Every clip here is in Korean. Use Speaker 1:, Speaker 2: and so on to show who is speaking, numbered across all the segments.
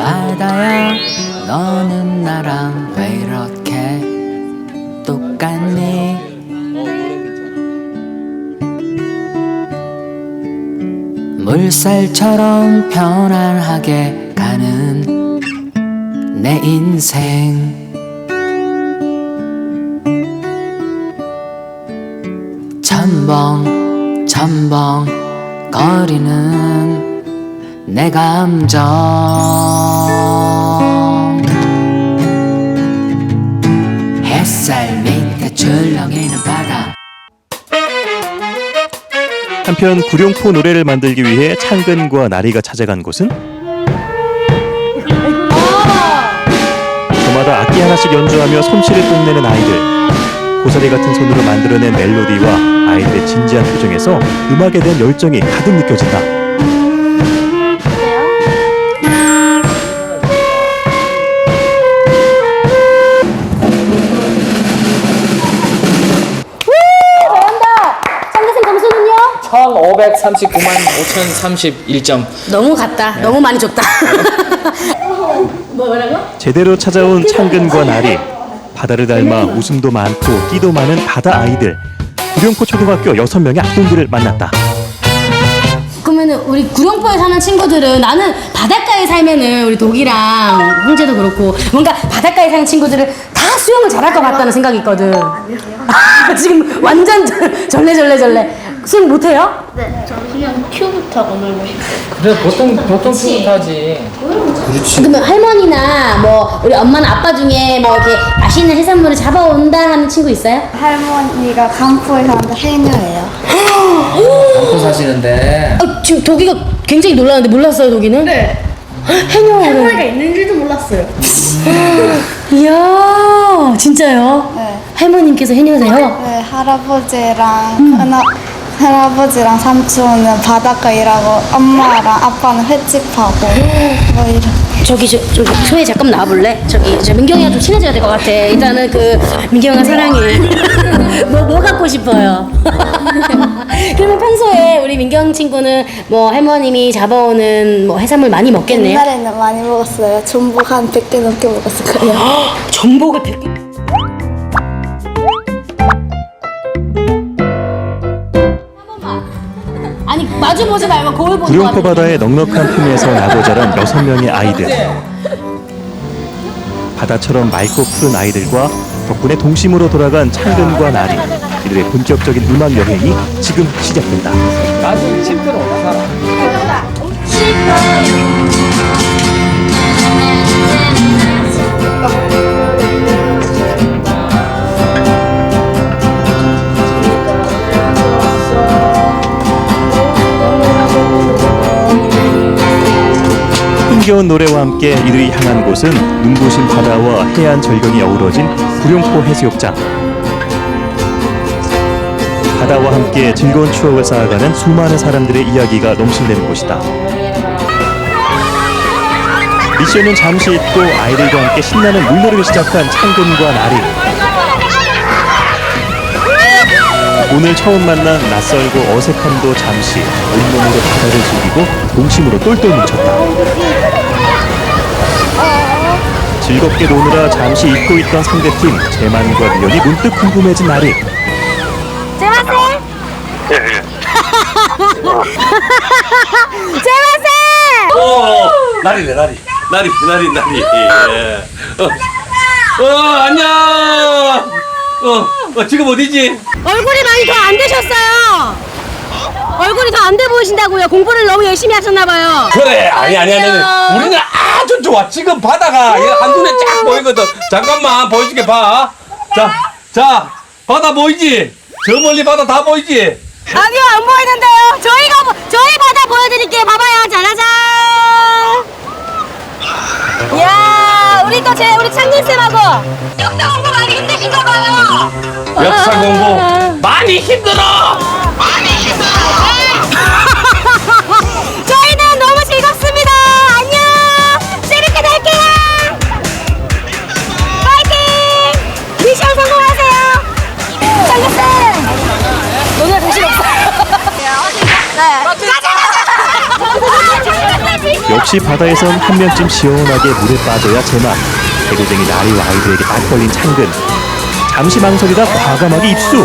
Speaker 1: 바다야 너는 나랑 왜 이렇게 똑같니? 물살처럼 편안하게 가는 내 인생. 첨벙 첨벙 거리는 내 감정 햇살 밑에 출렁이는 바다.
Speaker 2: 한편 구룡포 노래를 만들기 위해 창근과 나리가 찾아간 곳은? 저마다 악기 하나씩 연주하며 솜씨를 뽐내는 아이들. 고사리 같은 손으로 만들어낸 멜로디와 아이들의 진지한 표정에서 음악에 대한 열정이 가득 느껴진다
Speaker 3: 1539만 5031점.
Speaker 4: 너무 같다. 너무 많이 줬다. 뭐라고?
Speaker 2: 제대로 찾아온 창근과 나리 바다를 닮아 웃음도 많고 끼도 많은 바다 아이들 구룡포 초등학교 6명의 아동들을 만났다
Speaker 4: 그러면은 우리 구룡포에 사는 친구들은 나는 바닷가에 살면은 우리 독이랑 홍재도 그렇고 뭔가 바닷가에 사는 친구들은 다 수영을 잘할 것 같다는 생각이 있거든. 지금 완전 절레절레절레. 수영 못해요?
Speaker 5: 네, 저 그냥 큐브 타고 놀고 싶어요.
Speaker 3: 그래 보통 보통 큐타지.
Speaker 4: 그러면 할머니나 뭐 우리 엄마나 아빠 중에 뭐 이렇게 맛있는 해산물을 잡아온다 하는 친구 있어요?
Speaker 5: 할머니가 간포에 사는데 해녀예요.
Speaker 3: 먹고 사시는데
Speaker 4: 어, 지금 독이가 굉장히 놀랐는데 몰랐어요 독이는?
Speaker 5: 네.
Speaker 4: 해녀를.
Speaker 5: 있는 줄도 몰랐어요.
Speaker 4: 이야 진짜요?
Speaker 5: 네.
Speaker 4: 할머님께서 해녀세요?
Speaker 5: 네, 할아버지랑 하나, 할아버지랑 삼촌은 바닷가 일하고 엄마랑 아빠는 횟집하고 뭐 이런.
Speaker 4: 저기 저, 저기 소혜 잠깐 나와볼래? 저기 저 민경이랑 좀 친해져야 될 것 같아. 일단은 그 민경아 사랑해. 뭐 뭐 갖고 싶어요? 그러면 평소에 우리 민경 친구는 뭐 할머님이 잡아오는 뭐 해산물 많이 먹겠네요.
Speaker 5: 옛날에는 많이 먹었어요. 전복 한 100개 넘게 먹었을 거예요.
Speaker 4: 전복을 100개. 마주 보지 말고 거울 보는 거
Speaker 2: 구룡포 바다의 넉넉한 품에서 나고 자란 여섯 명의 아이들. 바다처럼 맑고 푸른 아이들과 덕분에 동심으로 돌아간 창근과 나리. 이들의 본격적인 음악 여행이 지금 시작된다.
Speaker 3: 나중에 침대로 사람.
Speaker 2: 흥겨운 노래와 함께 이들이 향한 곳은 눈부신 바다와 해안 절경이 어우러진 구룡포 해수욕장. 바다와 함께 즐거운 추억을 쌓아가는 수많은 사람들의 이야기가 넘실대는 곳이다. 미션은 잠시 잊고 아이들과 함께 신나는 물놀이를 시작한 창근과 나리. 오늘 처음 만난 낯설고 어색함도 잠시 온몸으로 바다를 즐기고 동심으로 똘똘 뭉쳤다. 즐겁게 노느라 잠시 잊고 있던 상대팀 재만과 미연이 문득 궁금해진 나리.
Speaker 6: 어, 나리네 나리 나리 나리 나리 예. 어, 어 안녕 어, 어 지금 어디지
Speaker 4: 얼굴이 많이 더 안 되셨어요. 얼굴이 더 안 돼 보이신다고요. 공부를 너무 열심히 하셨나봐요.
Speaker 6: 그래 아니 아니 아니 아니 우리는 아주 좋아 지금 바다가 이거 한눈에 쫙 보이거든 잠깐만 보여줄게 봐 자 자 바다 보이지 저 멀리 바다 다 보이지
Speaker 4: 아니요, 안 보이는데요. 저희가, 보- 저희 바다 보여드릴게요. 봐봐요. 짜라잔. 이야, 우리 또 제, 우리 창진 쌤하고. 역사 공부 많이 힘드신가 봐요.
Speaker 6: 역사 공부 많이 힘들어
Speaker 4: 저희는
Speaker 2: 역시 바다에선 한 명쯤 시원하게 물에 빠져야 제맛. 개구쟁이 나리와 아이들에게 딱 걸린 창근. 잠시 망설이다 과감하게 입수.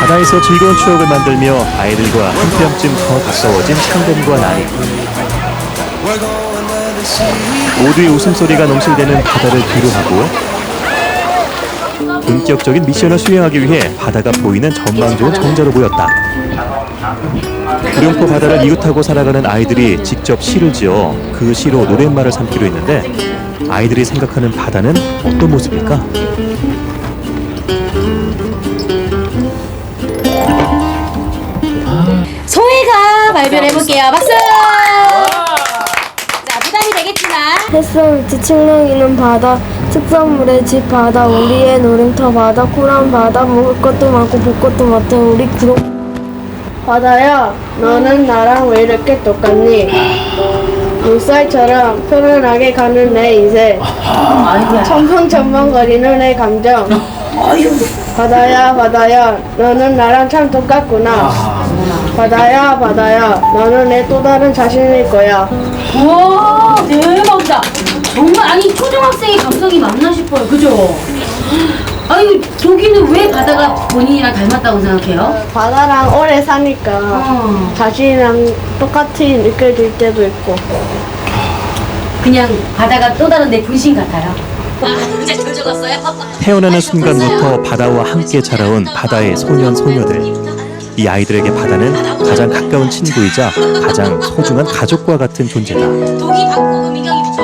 Speaker 2: 바다에서 즐거운 추억을 만들며 아이들과 한 뼘쯤 더 가까워진 창근과 나리. 모두의 웃음소리가 넘실대는 바다를 뒤로하고 본격적인 미션을 수행하기 위해 바다가 보이는 전망 좋은 정자로 보였다. 구룡포 바다를 이웃하고 살아가는 아이들이 직접 시를 지어 그 시로 노랫말을 삼기로 했는데 아이들이 생각하는 바다는 어떤 모습일까?
Speaker 5: 햇살 밑에 칠렁이는 바다 특산물의 집 바다 우리의 놀림터 바다 쿨한 바다 먹을 것도 많고 볼 것도 많던 우리 구름 바다야 너는 나랑 왜 이렇게 똑같니? 물살처럼 편안하게 가는 내 인생. 첨벙첨벙거리는 내 감정. 바다야 바다야 너는 나랑 참 똑같구나 바다야 바다야 너는 내 또 다른 자신일 거야
Speaker 4: 와, 대박이다. 정말, 아니, 초등학생의 감성이 맞나 싶어요. 그죠? 아니, 독이는 왜 바다가 본인이랑 닮았다고 생각해요?
Speaker 5: 바다랑 오래 사니까
Speaker 4: 어.
Speaker 5: 자신이랑 똑같이 느껴질 때도 있고
Speaker 4: 그냥 바다가 또 다른 내 분신 같아요. 아, 이제?
Speaker 2: 태어나는 순간부터 바다와 함께 자라온 바다의 소년 소녀들. 이 아이들에게 바다는 가장 가까운 친구이자 가장 소중한 가족과 같은 존재다.
Speaker 4: 독이 받고 음이경이 붙여.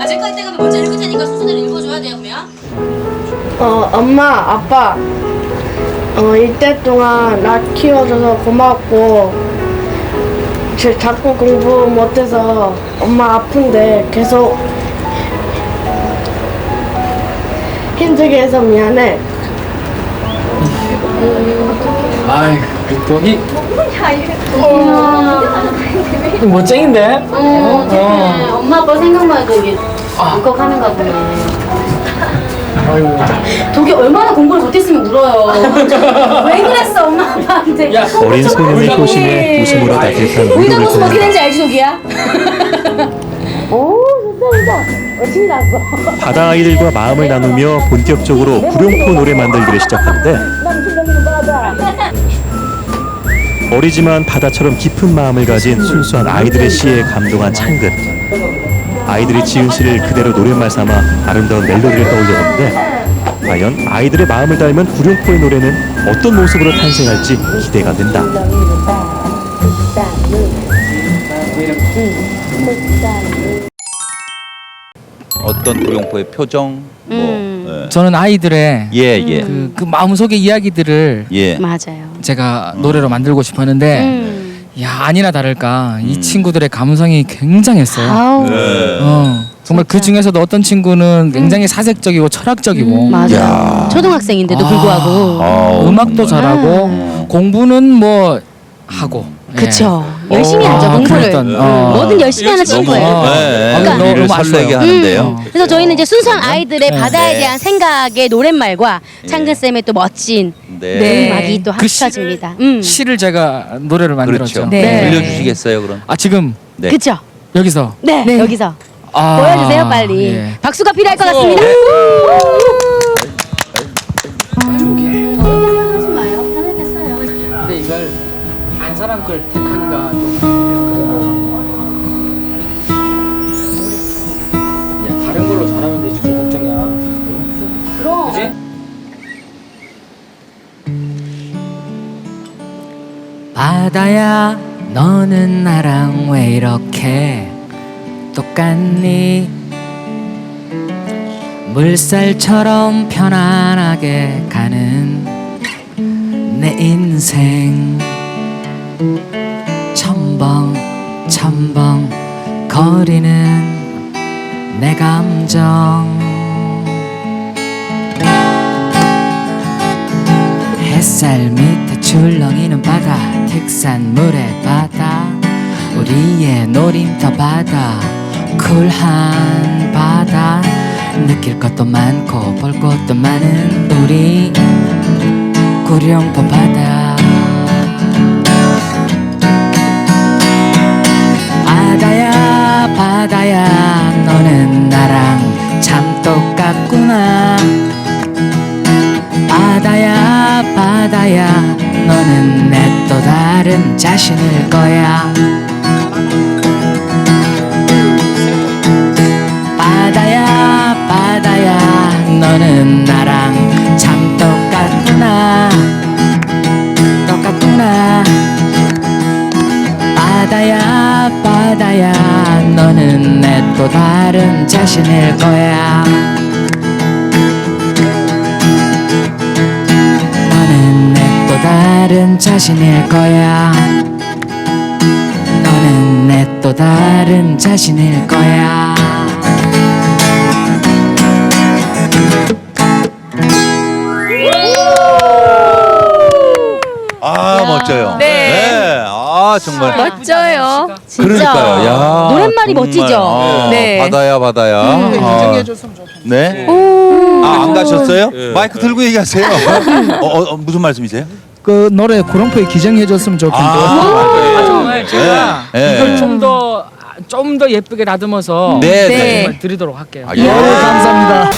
Speaker 4: 아, 제거 때가 먼저 읽을 테니까 순서대로 읽어줘야 돼요, 그러면.
Speaker 5: 어 엄마 아빠 어 이때 동안 나 키워줘서 고맙고 제 자꾸 공부 못해서 엄마 아픈데 계속 힘들게 해서 미안해
Speaker 3: 아이 그 독이 멋쟁인데?
Speaker 4: 어, 어떡해. 엄마 아빠 생각만 해도 이게 울컥하는가 보네.
Speaker 3: 아이고
Speaker 4: 독이 얼마나 공부를 못했으면 울어요. 왜 그랬어, 엄마 아빠한테.
Speaker 3: 야,
Speaker 2: 어린 소년의 효심에 웃음으로
Speaker 4: 모습 어떻게
Speaker 2: 보내
Speaker 4: 되는지 알지, 독이야? 오, 좋다, 좋다. 어찌 났어.
Speaker 2: 바다 아이들과 마음을 나누며 본격적으로 구룡포 노래 만들기를 시작하는데 어리지만 바다처럼 깊은 마음을 가진 순수한 아이들의 시에 감동한 창근 아이들이 지은 시를 그대로 노랫말 삼아 아름다운 멜로디를 떠올려보는데 과연 아이들의 마음을 닮은 구룡포의 노래는 어떤 모습으로 탄생할지 기대가 된다.
Speaker 7: 어떤 구룡포의 표정 뭐
Speaker 3: 저는 아이들의
Speaker 7: 예, 예.
Speaker 3: 그, 그 마음속의 이야기들을
Speaker 7: 예.
Speaker 4: 맞아요.
Speaker 3: 제가 노래로 만들고 싶었는데
Speaker 4: 음.
Speaker 3: 야 아니나 다를까 이 친구들의 감성이 굉장했어요.
Speaker 4: 아우.
Speaker 7: 네.
Speaker 3: 어, 정말 그 중에서도 어떤 친구는 굉장히 사색적이고 철학적이고
Speaker 4: 음, 맞아요.
Speaker 7: 야.
Speaker 4: 초등학생인데도
Speaker 3: 아.
Speaker 4: 불구하고.
Speaker 7: 아우,
Speaker 3: 음악도
Speaker 7: 정말.
Speaker 3: 잘하고 공부는 뭐 하고 예.
Speaker 4: 그쵸. 열심히
Speaker 7: 어,
Speaker 4: 하죠,
Speaker 3: 아,
Speaker 4: 공부를.
Speaker 3: 그랬던, 어.
Speaker 4: 뭐든 열심히 하는
Speaker 7: 너무
Speaker 4: 친구예요.
Speaker 3: 어.
Speaker 7: 네,
Speaker 3: 그러니까 너무
Speaker 7: 설레게
Speaker 3: 아쉬워요.
Speaker 7: 하는데요.
Speaker 4: 음. 그래서 저희는 이제 순수한 아이들의
Speaker 3: 네.
Speaker 4: 바다에
Speaker 7: 네.
Speaker 4: 대한 생각의 노랫말과 창근 쌤의 또 멋진
Speaker 7: 네.
Speaker 4: 음악이
Speaker 3: 또그
Speaker 4: 합쳐집니다. 음.
Speaker 3: 시를 제가 노래를 만들었죠.
Speaker 7: 그렇죠.
Speaker 4: 네.
Speaker 7: 들려주시겠어요, 그럼?
Speaker 3: 아 지금
Speaker 7: 네.
Speaker 4: 그쵸?
Speaker 3: 여기서
Speaker 4: 네, 여기서
Speaker 3: 아,
Speaker 4: 보여주세요 빨리.
Speaker 3: 예.
Speaker 4: 박수가 필요할 것 같습니다.
Speaker 3: 근 사람 걸 택하기가 좀 야 다른 걸로 잘하면 되지 뭐 걱정이야.
Speaker 4: 그럼.
Speaker 3: 그지?
Speaker 1: 바다야 너는 나랑 왜 이렇게 똑같니 물살처럼 편안하게 가는 내 인생 첨벙 첨벙 거리는 내 감정. 햇살 밑에 출렁이는 바다 특산물의 바다. 우리 우리의 노림터 바다 쿨한 바다. 느낄 것도 많고 볼 것도 많은 우리 구룡포 바다 바다야 너는 나랑 참 똑같구나. 바다야 바다야 너는 내 또 다른 자신일 거야 자신일 거야 너는 내 또 다른 자신일 거야 너는 내 또 다른 자신일 거야
Speaker 7: 아 멋져요.
Speaker 8: 네.
Speaker 7: 아 정말.
Speaker 8: 멋져요. 진짜.
Speaker 7: 그러니까요. 야,
Speaker 4: 노랫말이
Speaker 7: 정말.
Speaker 4: 멋지죠?
Speaker 7: 아,
Speaker 8: 네.
Speaker 7: 바다야 바다야. 아, 네. 아안 가셨어요? 마이크 들고 얘기하세요. 어, 어, 어, 무슨 말씀이세요?
Speaker 3: 그 노래 구룡포에 기증해줬으면 좋겠고.
Speaker 7: 아,
Speaker 3: 정말 제가
Speaker 7: 네.
Speaker 3: 이걸 좀 더 좀 더 예쁘게 다듬어서
Speaker 7: 네,
Speaker 8: 네.
Speaker 3: 정말 드리도록 할게요.
Speaker 7: 아, 예.
Speaker 3: 네, 감사합니다.